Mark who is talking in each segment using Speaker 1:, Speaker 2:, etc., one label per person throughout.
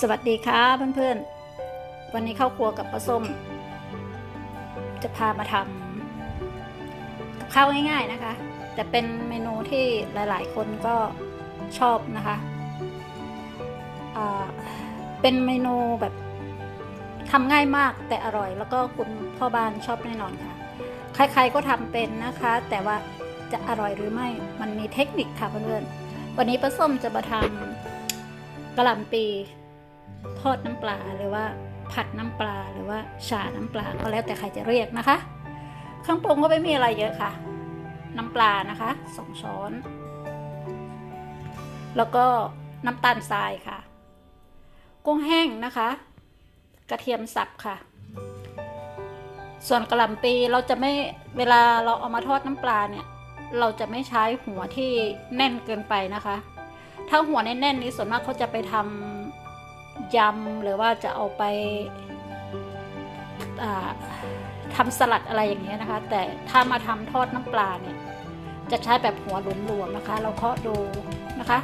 Speaker 1: สวัสดีค่ะเพื่อนๆ วันนี้เข้าครัวกับป้าส้ม จะพามาทำกับข้าวง่ายๆนะคะ แต่เป็นเมนูที่หลายๆ คนก็ชอบนะคะเป็นเมนูแบบทำง่ายมากแต่อร่อย แล้วก็คุณพ่อบ้านชอบแน่นอนค่ะ ใครๆก็ทำเป็นนะคะ แต่ว่าจะอร่อยหรือไม่มันมีเทคนิคค่ะเพื่อนๆวันนี้ป้าส้มจะมาทำกะหล่ำปี ทอดน้ำปลาหรือว่าผัดน้ำปลาหรือว่าฉาน้ำปลาก็แล้วแต่ใครจะเรียกนะคะเครื่องปรุงก็ไม่มีอะไรเยอะค่ะ น้ำปลานะคะสองช้อน แล้วก็น้ำตาลทรายค่ะ กุ้งแห้งนะคะ กระเทียมสับค่ะ ส่วนกระหล่ำปีเราจะไม่เวลาเราเอามาทอดน้ำปลาเนี่ยเราจะไม่ใช้หัวที่แน่นเกินไปนะคะ ถ้าหัวแน่นๆนี้ส่วนมากเขาจะไปทำ ยำหรือว่าจะเอาไปาทำสลัดอะไรอย่างเงี้ยนะคะ แต่ถ้ามาทำทอดน้ำปลาเนี่ย จะใช้แบบหัวหลวมๆนะคะ เราเคาะดูนะคะ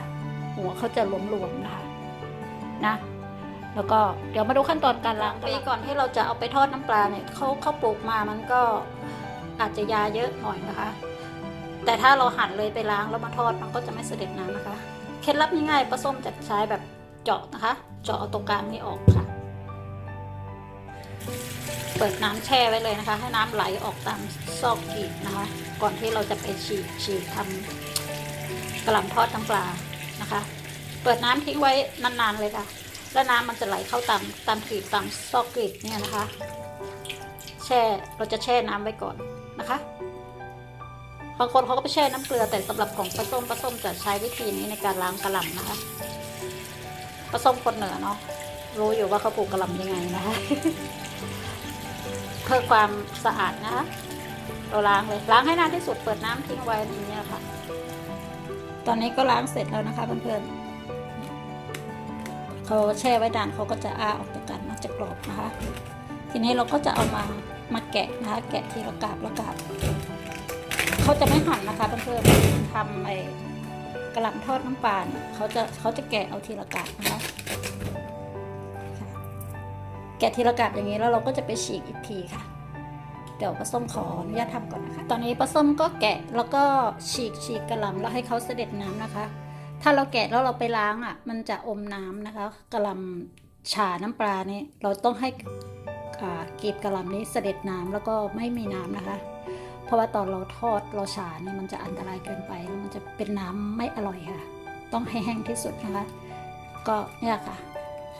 Speaker 1: หัวเขาจะหลวมๆนะคะนะแล้วก็เดี๋ยวมาดูขั้นตอนการล้างปีก่อนที่เราจะเอาไปทอดน้ำปลาเนี่ยเขาเขาปลูกมามันก็อาจจะยาเยอะหน่อยนะคะ แต่ถ้าเราหั่นเลยไปล้างแล้วมาทอดมันก็จะไม่เสด็จน้ำนะคะ เคล็ดลับง่ายๆปลาส้มจะใช้แบบเจาะนะคะเจาะเอาตรงกลางนี้ออกค่ะ เปิดน้ำแช่ไว้เลยนะคะ ให้น้ำไหลออกตามซอกกีบนะคะ ก่อนที่เราจะไปฉีกฉีกทำกระหล่ำทอดน้ำปลานะคะ เปิดน้ำทิ้งไว้นานๆเลยค่ะ แล้วน้ำมันจะไหลเข้าตามตามกรีบตามซอกกรีบเนี่ยนะคะ แช่เราจะแช่น้ำไว้ก่อนนะคะบางคนเขาก็ไปแช่น้ำเกลือแต่สำหรับของปลาส้มปลาส้มจะใช้วิธีนี้ในการล้างกระหล่ำนะคะ ปลาส้มคนเหนือเนาะรู้อยู่ว่าเขาปลูกกระหล่ำยังไงนะคะเพื่อความสะอาดนะคะเราล้างเลยล้างให้นานที่สุดเปิดน้ำทิ้งไว้อย่างนี้ค่ะ ตอนนี้ก็ล้างเสร็จแล้วนะคะเพื่อนๆเขาแช่ไว้นานเขาก็จะอ้าออกจากกันมันจะกรอบนะคะ ทีนี้เราก็จะเอามามาแกะนะคะ แกะทีละกาบละกาบเขาจะไม่หั่นนะคะเพื่อนๆทำไอ้ กระหล่ำทอดน้ำปลาเนี่ยเขาจะเขาจะแกะเอาทีละกาบนะคะแกะทีละกาบอย่างนี้แล้วเราก็จะไปฉีกอีกทีค่ะ เดี๋ยวป้าส้มขออนุญาตทำก่อนนะคะ ตอนนี้ป้าส้มก็แกะแล้วก็ฉีกฉีกกระหล่ำแล้วให้เขาเสด็จน้ำนะคะ ถ้าเราแกะแล้วเราไปล้างอะ มันจะอมน้ำนะคะกระหล่ำฉาน้ำปลานี่เราต้องให้กีบกระหล่ำนี้เสด็จน้ำแล้วก็ไม่มีน้ำนะคะ เพราะว่าตอนเราทอดเราฉาเนี่ยมันจะอันตรายเกินไปแล้วมันจะเป็นน้ำไม่อร่อยค่ะ ต้องให้แห้งที่สุดนะคะ ก็เนี่ยค่ะ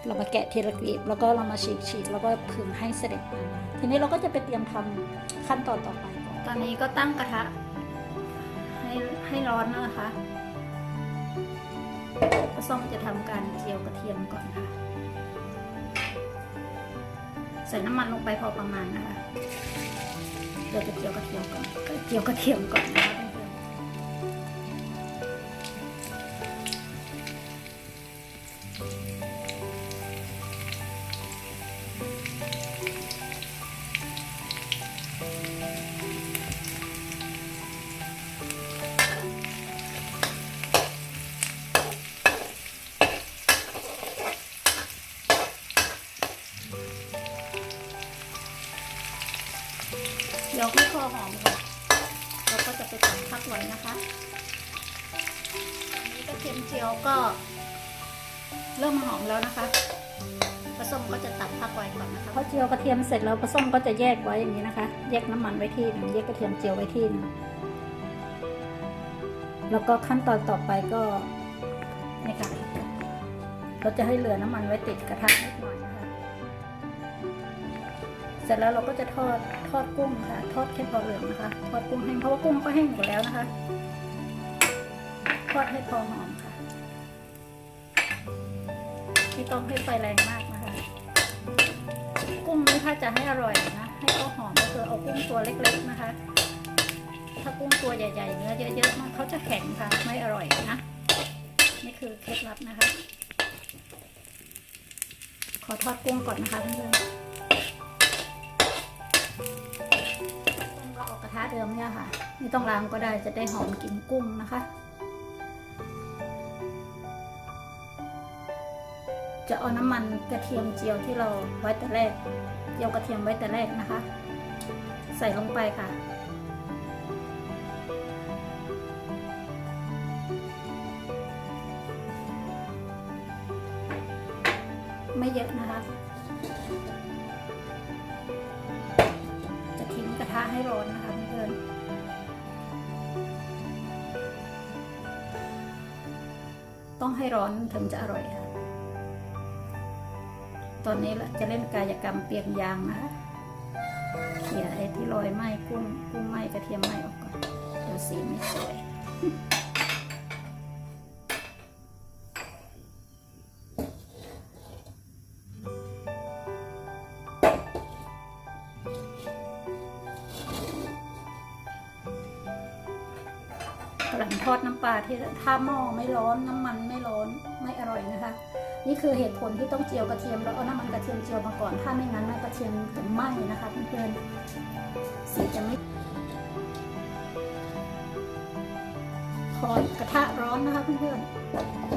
Speaker 1: เรามาแกะทีละกลีบแล้วก็เรามาฉีกฉีกแล้วก็ผึ่งให้เสด็จทีนี้เราก็จะไปเตรียมทำขั้นตอนต่อไปตอนนี้ก็ตั้งกระทะให้ให้ร้อนนะคะป้าส้มจะทำการเจียวกระเทียมก่อนค่ะ ใส่น้ำมันลงไปพอประมาณนะคะ เดี๋ยวจะเจียวกระเทียมก่อนเจียวกระเทียมก่อนนะคะ เทียมเจียวก็ เริ่มหอมแล้วนะคะผสมก็จะตัดพักไว้ก่อนนะคะพอเจียวกระเทียมเสร็จแล้วผสมก็จะแยกไว้อย่างนี้นะคะ แยกน้ำมันไว้ที่หนึงแยกกระเทียมเจียวไว้ที่หนึงแล้วก็ขั้นตอนต่อไปก็นี่ค่ะเราจะให้เหลือน้ำมันไว้ติดกระทะนิดหน่อยนะคะ เสร็จแล้วเราก็จะทอดทอดกุ้งค่ะ ทอดแค่พอเหลืองนะคะ ทอดกุ้งแห้งเพราะว่ากุ้งก็แห้งอยู่แล้วนะคะ ทอดให้พอหอม ค่ะไม่ต้องให้ไฟแรงมากนะคะ กุ้งนี่ถ้าจะให้อร่อยนะ ให้เขาหอมก็คือเอากุ้งตัวเล็กๆนะคะ ถ้ากุ้งตัวใหญ่ ๆ เนื้อเยอะๆมันเขาจะแข็งค่ะไม่อร่อยนะ นี่คือเคล็ดลับนะคะ ขอทอดกุ้งก่อนนะคะเพื่อนๆต้งเราออกกระทะเดิมเนี่ยค่ะ ไม่ต้องล้างก็ได้จะได้หอมกลิ่นกุ้งนะคะ จะเอาน้ำมันกระเทียมเจียวที่เราไว้แต่แรกเจียวกระเทียมไว้แต่แรกนะคะ ใส่ลงไปค่ะไม่เยอะนะคะ จะทิ้งกระทะให้ร้อนนะคะเพื่อนต้องให้ร้อนถึงจะอร่อยค่ะ ตอนนี้จะเล่นกายกรรมเปียกยางนะคะเขี่ยไอ้ที่ลอยไหม้กุ้งกุ้งไหม้กระเทียมไหม้ออกก่อนเดี๋ยวสีไม่สวยกระหล่ำทอดน้ำปลาที่ถ้าหม้อไม่ร้อนน้ำมันไม่ร้อนไม่อร่อยนะคะ นี่คือเหตุผลที่ต้องเจียวกระเทียมแล้วเอาน้ำมันกระเทียมเจียวมาก่อน ถ้าไม่งั้นนะกระเทียมจะไหม้นะคะเพื่อนๆสีจะไม่คอยกระทะร้อนนะคะเพื่อน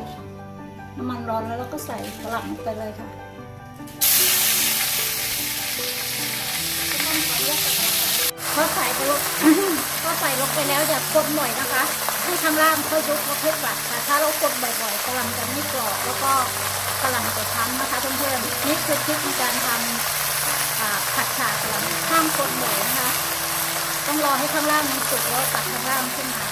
Speaker 1: ๆ น้ำมันร้อนแล้วเราก็ใส่กระหล่ำไปเลยค่ะพอใส่ไปลงพอใส่ลงไปแล้วอย่ากดบ่อยนะคะ ให้ข้างล่างค่อยยกมาเพื่อวัดค่ะถ้าเรากดบ่อยๆกำลังจะไม่กรอบแล้วก็กำลังจะช้ำนะคะเพื่อนๆนี่คือทริคในการทำผัดฉากกำลังห้ามกดบ่อยนะคะต้องรอให้ข้างล่างมันสุกแล้วตัดข้างล่างขึ้นมา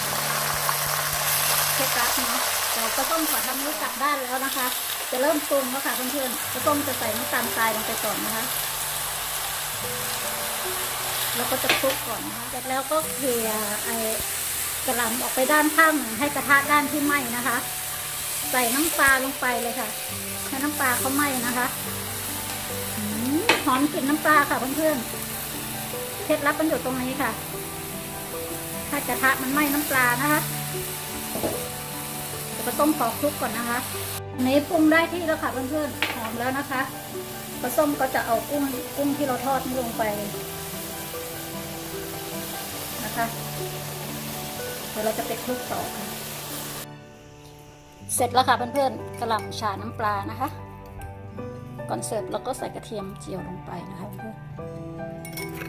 Speaker 1: เคล็ดลับเนาะเราก็ต้องขอทำนี้กลับด้านแล้วนะคะ จะเริ่มปรุงแล้วค่ะเพื่อนๆก็ต้องจะใส่น้ำตาลทรายลงไปก่อนนะคะแล้วก็จะคลุกก่อนนะคะเสร็จแล้วก็เคลียไอ กระหล่ำออกไปด้านข้างให้กระทะด้านที่ไหม้นะคะ ใส่น้ำปลาลงไปเลยค่ะให้น้ำปลาเขาไหม้นะคะหอมกลิ่นน้ำปลาค่ะเพื่อนๆเคล็ดลับมันอยู่ตรงนี้ค่ะให้กระทะมันไหม้น้ำปลานะคะเดี๋ยวก็ต้มขอคลุกก่อนนะคะอันนี้ปรุงได้ที่แล้วค่ะเพื่อนๆหอมแล้วนะคะปลาส้มก็จะเอากุ้งกุ้งที่เราทอดนี่ลงไปนะคะ ดี๋ยวเราจะไปคลุกต่อค่ะ เสร็จแล้วค่ะเพื่อนๆกระหล่ำฉาน้ำปลานะคะ ก่อนเสิร์ฟเราก็ใส่กระเทียมเจียวลงไปนะคะเพื่อน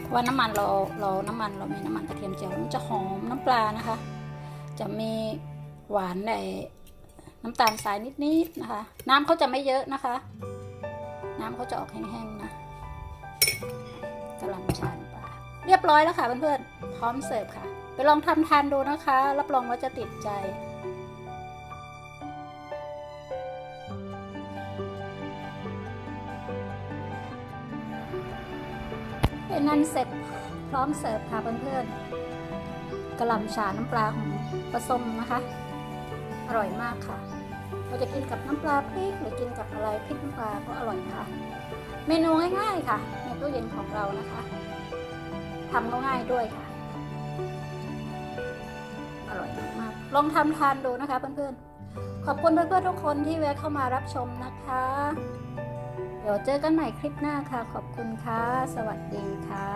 Speaker 1: เพราะว่าน้ำมันเราเราน้ำมันเรามีน้ำมันกระเทียมเจียวมันจะหอมน้ำปลานะคะ จะมีหวานในน้ำตาลทรายนิดๆนะคะ น้ำเขาจะไม่เยอะนะคะ น้ำเขาจะออกแห้งๆนะกระหล่ำฉาน้ำปลาเรียบร้อยแล้วค่ะเพื่อนๆพร้อมเสิร์ฟค่ะ ลองทำทานดูนะคะ รับรองว่าจะติดใจ เป็นนั้นเสร็จพร้อมเสิร์ฟค่ะเพื่อนๆกระหล่ำฉาน้ำปลาของปลาส้มนะคะ อร่อยมากค่ะ เราจะกินกับน้ำปลาพริกหรือกินกับอะไรพริกน้ำปลาก็อร่อยนะคะเมนูง่ายๆค่ะในตู้เย็นของเรานะคะทำก็ง่ายด้วยค่ะ ลองทำทานดูนะคะเพื่อนๆ ขอบคุณเพื่อนๆทุกคนที่แวะเข้ามารับชมนะคะ เดี๋ยวเจอกันใหม่คลิปหน้าค่ะ ขอบคุณค่ะ สวัสดีค่ะ